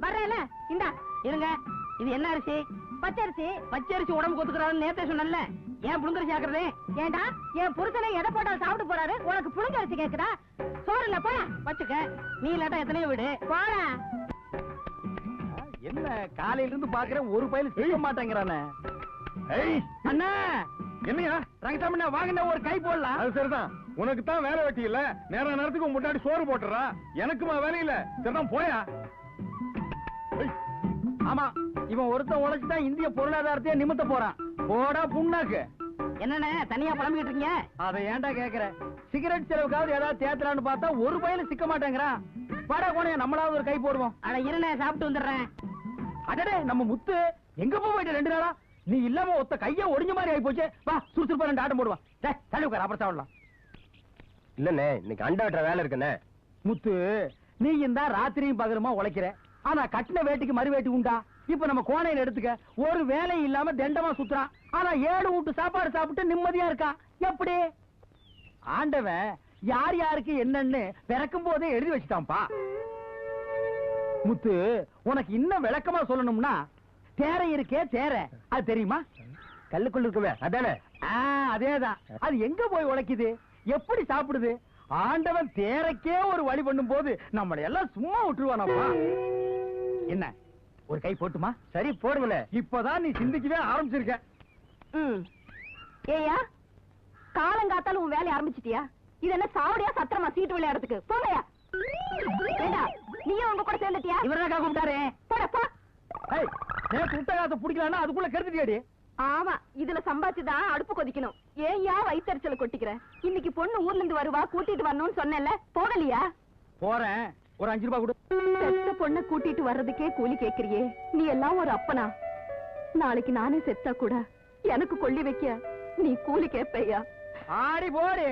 வர்றேல இந்தா. இருங்க. இது என்ன அரிசி? பச்சரிசி. பச்சரிசி உடம்பு கொத்துக்கிறான்னு நேத்தே சொன்னல ஏன் புழுங்கரிசி ஆக்குறது? ஏண்டா? என் புருஷனை எதை போட்டாலும் சாப்பிட்டு போறாரு. உனக்கு கேக்குதா? சோறு இல்ல போயா வச்சுக்க. நீ இல்லாட்டா எத்தனையோ வீடு. போடா. என்ன காலையில இருந்து பாக்குறேன் ஒரு பையில செய்ய மாட்டேங்கிறானே. ஏய். அண்ணா. என்னையா? ரங்கசாமி வாங்கின ஒரு கை போடலாம் அது சரிதான். உனக்கு தான் வேலை வெட்டி இல்ல. நேர நேரத்துக்கு உன் முன்னாடி சோறு போட்டுறா எனக்குமா வேலை இல்ல. சரிதான் போயா? ஆமா இவன் ஒருத்தன் உழைச்சுதான் இந்திய பொருளாதாரத்தையே நிமித்த போறான். போடா புண்ணாக்கு. என்னண்ணே தனியா புலம்பிக்கிட்டு இருக்கீங்க? அதை ஏன்டா கேக்குற? சிகரெட் செலவுக்காவது ஏதாவது தேத்தலான்னு பார்த்தா ஒரு பையில சிக்க மாட்டேங்கிறான். வாடா கோணைய நம்மளாவது ஒரு கை போடுவோம். அட இருண்ணே சாப்பிட்டு வந்துடுறேன். அடடே நம்ம முத்து எங்க போயிட்டு ரெண்டு நாளா? நீ இல்லாம ஒத்த கைய ஒடிஞ்ச மாதிரி ஆயி போச்சு வா சுறுசுறுப்பா ரெண்டு ஆட்டம் போடுவா டேய் தள்ளி உட்கார் அப்புறம் சாப்பிடலாம். இல்லண்ணே இன்னைக்கு அண்டை வெட்டுற வேலை இருக்குண்ணே. முத்து நீ இந்த ராத்திரியும் பகலுமா உழைக்கிற? ஆனா கட்டின வேட்டிக்கு மறு வேட்டி உண்டா? இப்ப நம்ம கோணையில எடுத்துக்க. ஒரு வேலை இல்லாம தண்டமா சுத்துறான். ஆனா ஏழு வீட்டு சாப்பாடு சாப்பிட்டு நிம்மதியா இருக்கான் எப்படி? ஆண்டவன் யார் யாருக்கு என்னன்னு பிறக்கும் போதே எழுதி வச்சுட்டான்ப்பா. முத்து உனக்கு இன்னும் விளக்கமா சொல்லணும்னா தேரை இருக்கே தேரை. அது தெரியுமா? கல்லுக்குள்ள இருக்கவே அதானே? அதேதான். அது எங்க போய் உழைக்குது? எப்படி சாப்பிடுது? ஆண்டவன் தேரைக்கே ஒரு வழி பண்ணும் போது நம்மளை எல்லாம் சும்மா விட்டுருவானப்பா. என்ன ஒரு கை போட்டுமா? சரி போடுங்கண்ணே இப்பதான் நீ சிந்திக்கவே ஆரம்பிச்சிருக்க. ஏயா காலங்காத்தால உன் வேலைய ஆரம்பிச்சிட்டியா? இது என்ன சாவடியா சத்திரமா சீட்டு விளையாடுறதுக்கு? போங்கயா ஏண்டா நீயும் உங்க கூட சேர்ந்துட்டியா? இவர்தான் கூப்பிட்டாரு. போடா போ. ஏய் நேத்து விட்ட காத்த பிடிக்கலன்னா அதுக்குள்ள கெடுத்துட்டியாடி? ஆமா இதுல சம்பாதிச்சுதான் அடுப்பு கொதிக்கணும். ஏன்யா வயித்தறிச்சல கொட்டிக்கிற? இன்னைக்கு பொண்ணு ஊர்ல இருந்து வருவா கூட்டிட்டு வரணும்னு சொன்னேன்ல போகலையா? போறேன். ஒரு அஞ்சு ரூபாய் கொடு. செத்த பொண்ண கூட்டிட்டு வர்றதுக்கே கூலி கேக்குறியே. நீ எல்லாம் ஒரு அப்பனா? நாளைக்கு நானே செத்தா கூட எனக்கு கொள்ளி வைக்க நீ கூலி கேப்பையா? ஆடி போடு.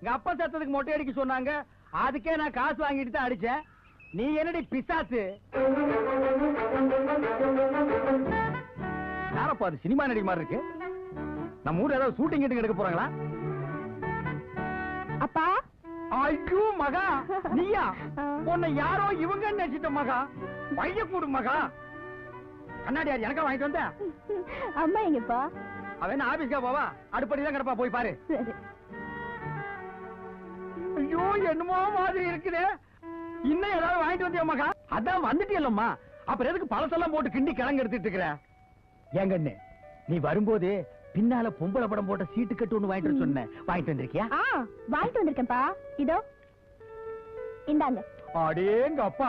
எங்க அப்பா சத்தத்துக்கு மொட்டை அடிக்க சொன்னாங்க. அதுக்கே நான் காசு வாங்கிட்டு தான் அடிச்சேன். நீ என்னடி பிசாசு? யாரப்பா அது சினிமா நடிகை மாதிரி இருக்கு? நம்ம ஊர்ல ஏதாவது ஷூட்டிங் கீட்டிங் எடுக்க போறாங்களா? அப்பா? ஐயோ மகா! நீயா? உன்னை யாரோ இவங்க நினைச்சிட்ட மகா. பைய கூடு மகா. கண்ணாடி யார் எனக்கா வாங்கிட்டு வந்த? அம்மா எங்கப்பா? அவன் ஆபீஸ்க்கா போவா? அடுப்படி தான் கிடப்பா போய் பாரு. ஐயோ என்னமோ மாதிரி இருக்குதே. இன்னும் ஏதாவது வாங்கிட்டு வந்தியா மகா? அதான் வந்துட்டியல்லம்மா. அப்புறம் எதுக்கு பழசெல்லாம் போட்டு கிண்டி கிழங்கு எடுத்துட்டு இருக்கிற? ஏங்கண்ணு நீ வரும்போது பின்னால பொம்பளை படம் போட்ட சீட்டு கட்டு ஒண்ணு வாங்கிட்டு வர சொன்னேன். வாங்கிட்டு வந்திருக்கியா? ஆ வாங்கிட்டு வந்திருக்கேன்ப்பா. இதோ. இந்தாங்க. அடேங்க அப்பா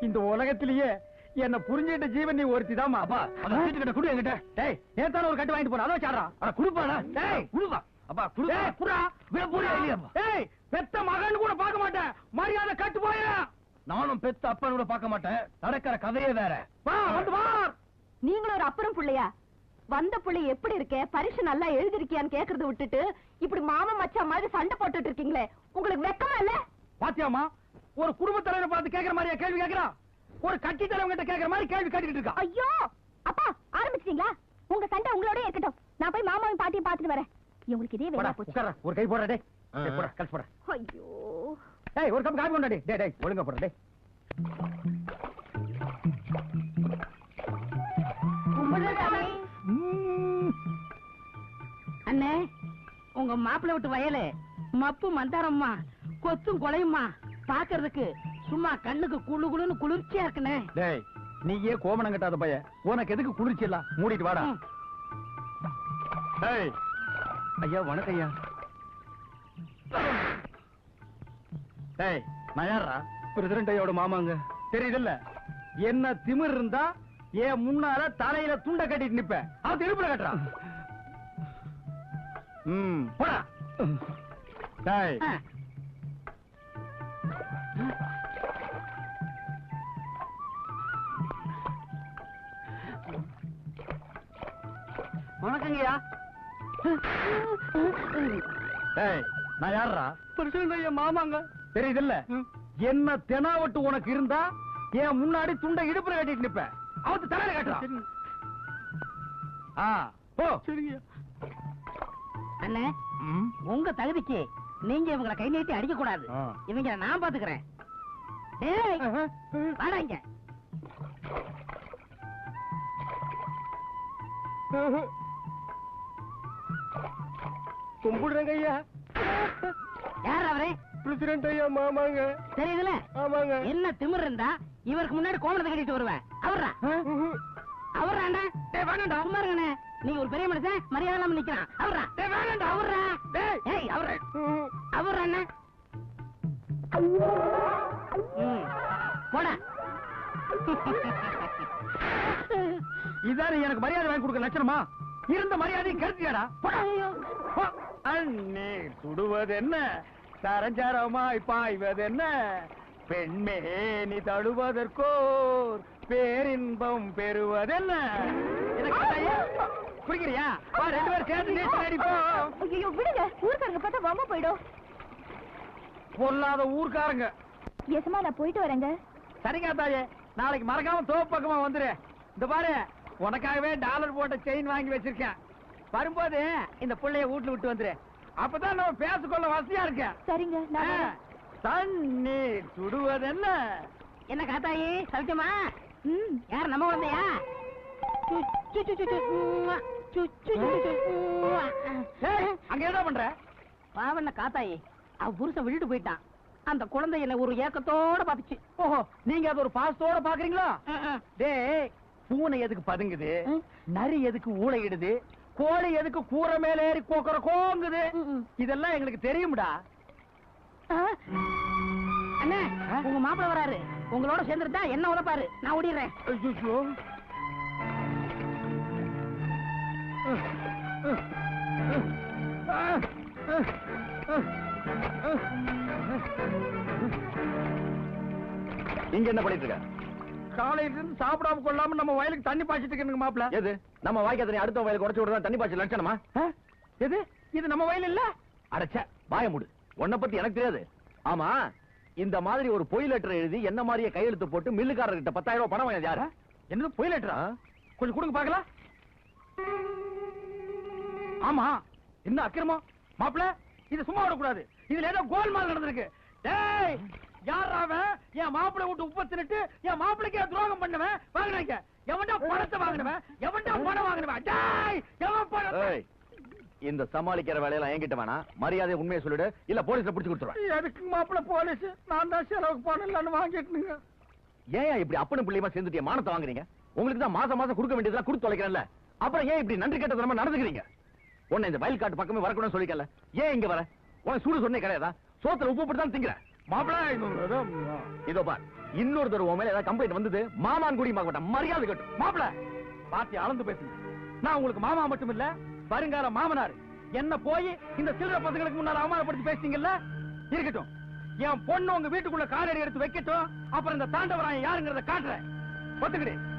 இந்த உலகத்திலேயே என்ன புரிஞ்சுகிட்ட ஜீவன் நீ ஒருத்தி தாமா அப்பா அந்த சீட்டு கட்ட குடு என்கிட்ட. டேய் நேத்தான ஒரு கட்டு வாங்கிட்டு போன அதான் சாடுறா அட குடுப்பாடா. டேய். குடுப்பா. அப்பா குடு டேய் புறா விட புறா இல்லையா டேய் பெத்த மகன் கூட பார்க்க மாட்டேன். மரியாதை கட்டு போயிரா நானும் பெத்த அப்பன் கூட பார்க்க மாட்டேன். நடக்கிற கதையே வேற. வா வந்து வா நீங்களும் ஒரு அப்புறம் புள்ளையா? வந்த புள்ளை எப்படி இருக்க? பரிசு நல்லா எழுதிருக்கியான்னு கேக்குறத விட்டுட்டு இப்படி மாமா மச்சான் மாதிரி சண்டை போட்டுட்டு இருக்கீங்களே உங்களுக்கு வெக்கமா இல்ல? பாத்தியாமா ஒரு குடும்ப தலைவரை பார்த்து கேக்குற மாதிரியா கேள்வி கேக்குறா? ஒரு கட்சி தலைவங்க கிட்ட கேக்குற மாதிரி கேள்வி கேட்டுக்கிட்டு இருக்கா? ஐயோ! அப்பா ஆரம்பிச்சிட்டீங்களா? உங்க சண்டை உங்களோட இருக்கட்டும். நான் போய் மாமாவையும் பாட்டியும் பாத்துட்டு வரேன். இவங்களுக்கு இதே வேலையா போச்சு. ஒரு கை போடுறா டேய். போடா கழிச்சு போடா. ஐயோ. டேய் ஒரு கப் காபி கொண்டா டேய். டேய் டேய் ஒழுங்கா போடுறா டேய். அண்ணே உங்க மாப்பிள்ளை விட்டு வயலு மப்பு மந்தாரம்மா கொத்தும் கொலையுமா பாக்குறதுக்கு சும்மா கண்ணுக்கு குளு குளுன்னு குளிர்ச்சியா இருக்குண்ணே. டேய் நீயே கோமணம் கட்டாத பைய. உனக்கு எதுக்கு குளிர்ச்சி எல்லாம்? மூடிட்டு வாடா. டேய். ஐயா வணக்கம் ஐயா. டேய் நான் யாரா பிரசிடண்ட் ஐயோட மாமாங்க. தெரியுதுல்ல? என்ன திமிர் இருந்தா ஏன் முன்னால தலையில துண்ட கட்டிட்டு நிப்பேன். அவன் திருப்பில கட்டுறான். ம். போடா. டேய். வணக்கங்கய்யா. டேய் நான் யாரா பிரசிடண்ட் ஐயா மாமாங்க. தெரியுதுல்ல? என்ன தெனாவட்டு உனக்கு இருந்தா ஏன் முன்னாடி துண்டை இடுப்புல கட்டிட்டு நிப்பேன் அவத்து தலையில கட்டுறான். ஆ போ. சரிங்க உங்க தகுதிக்கு நீங்க இவங்களை கை நீட்டி அடிக்க கூடாது. இவங்க நான் பாத்துக்கிறேன். வாடாங்க கும்பிடுறேங்க ஐயா. யார் அவரே? பிரெசிடென்ட் ஐயா மாமாங்க. தெரியுதுல? ஆமாங்க. என்ன திமிர் இருந்தா இவருக்கு முன்னாடி கோமணத்தை கட்டிட்டு வருவேன் அவர்ரா? அவர்ராண்டா? டேய் வாங்கடா இருங்கண்ணே. நீங்க ஒரு பெரிய மனுஷன் மரியாதை நிக்கிறான் அவர்ரா வேணாண்டா. அவர்ரா டேய் ஏய் அவர்ரா அவர்ரா அண்ணா போடா. இதானே எனக்கு மரியாதை வாங்கி கொடுக்க லட்சணமா? இருந்த மரியாதையை கருத்தியாடா அண்ணே சுடுவது என்ன சரஞ்சரமாய் பாய்வது என்ன பெண்மே நீ தழுவதற்கோர் பேரின்பம் பெறுவதென்ன? குடிக்கிறியா வா ரெண்டு பேரும் சேர்ந்து நீச்சல் அடிப்போம் ஐயோ விடுங்க ஊருக்காரங்க பார்த்தா வம்ப போயிடும் பொல்லாத ஊர்க்காரங்க எசமா நான் போயிட்டு வரேங்க சரிங்க தாயே நாளைக்கு மறக்காம தோப்பு பக்கமா வந்துரு இந்த பாரு உனக்காகவே டாலர் போட்ட செயின் வாங்கி வச்சிருக்கேன் வரும்போது இந்த புள்ளைய வீட்டுல விட்டு வந்துரு அப்பதான் நம்ம பேசிக்கொள்ள வசதியா இருக்க சரிங்க. தண்ணீர் சுடுவது என்ன என்ன காத்தாயி சவிச்சமா ம் யார் நம்ம வந்தையா அங்க என்ன பண்ற பாவண்ண காத்தாயி அவ புருஷன் விட்டுட்டு போயிட்டான் அந்த குழந்தை என்ன ஒரு ஏக்கத்தோட பாத்துச்சு ஓஹோ நீங்க அது ஒரு பாசத்தோட பாக்குறீங்களா டேய் பூனை எதுக்கு பதுங்குது நரி எதுக்கு ஊளையிடுது கோழி எதுக்கு கூரை மேல ஏறி கோக்கற கோங்குது இதெல்லாம் எங்களுக்கு தெரியும்டா அண்ணே உங்க மாப்பிள வராரு உங்களோட சேர்ந்துட்டா என்ன உழைப்பாரு நான் ஓடிடுறேன் இங்க என்ன பண்ணிட்டு இருக்க? காலையில சாப்பிடாம கொள்ளாம நம்ம வயலுக்கு தண்ணி பாய்ச்சிட்டு இருக்கணுங்க மாப்பிள எது? நம்ம வாய்க்கா தண்ணி அடுத்த வயலுக்கு உடச்சு விடுறதா? தண்ணி பாய்ச்சல் லட்சணமா எது? இது நம்ம வயல் இல்ல? அடைச்ச வாய மூடு. உன்னை பத்தி எனக்கு தெரியாது. ஆமா இந்த மாதிரி ஒரு பொய் லெட்டர் எழுதி என்ன மாதிரியே கையெழுத்து போட்டு மில்லுக்காரர்கிட்ட பத்தாயிரம் ரூபாய் பணம் வாங்கினது யாரு? என்னது புயல் லெட்டரா? கொஞ்சம் கொடுங்க பாக்கலாம் ஆமா. என்ன அக்கிரமம்? மாப்பிள இது சும்மா விடக்கூடாது. இதுல ஏதோ கோல்மால் நடந்திருக்கு. டேய் யார் அவன்? என் மாப்பிளை விட்டு உப்ப தின்னுட்டு என் மாப்பிளைக்கு துரோகம் பண்ணுவேன். வாங்கினாங்க. எவன்டா பணத்தை வாங்கினவன்? எவன்டா பணம் வாங்கினவன்? டேய் எவன் ஏய், இந்த சமாளிக்கிற வேலையெல்லாம் என்கிட்ட வேணாம். மரியாதை உண்மையை சொல்லிடு. இல்ல போலீஸ்ல புடிச்சு கொடுத்துருவேன். எதுக்கு மாப்பிள போலீஸ். நான் தான் செலவுக்கு பணம் இல்லைன்னு வாங்கிட்டுனுங்க. ஏன் இப்படி அப்பனும் பிள்ளையுமா சேர்ந்துட்டு மானத்தை வாங்குறீங்க? உங்களுக்கு தான் மாசம் மாசம் கொடுக்க வேண்டியதெல்லாம் கொடுத்து தொலைக்கிறேன்ல. அப்புறம் ஏன் இப்படி நன்றி கெட்ட தரமா நடந்துக்கிறீங்க? உன்னை இந்த வயல் காட்டு பக்கமே வரக்கூடாதுன்னு சொல்லிக்கல ஏன் இங்க வர? உனக்கு சூடு சொன்னே கிடையாதா? சோத்துல உப்பு போட்டு தான் திங்கிற இதோ பார் இன்னொரு தடவை உன் மேல ஏதாவது கம்ப்ளைண்ட் வந்தது மாமான் குடி மாட்டேன். மரியாதை கட்டும் மாப்பிள! பாத்தி அளந்து பேசுங்க. நான் உங்களுக்கு மாமா மட்டும் இல்ல வருங்கால மாமனார். என்ன போய் இந்த சில்லற பசங்களுக்கு முன்னால அவமானப்படுத்தி பேசுறீங்கல்ல இருக்கட்டும். என் பொண்ணு உங்க வீட்டுக்குள்ள காலடி எடுத்து வைக்கட்டும். அப்புறம் இந்த தாண்டவராயன் யாருங்கிறத காட்டுறேன். ஒத்துக்கிடு.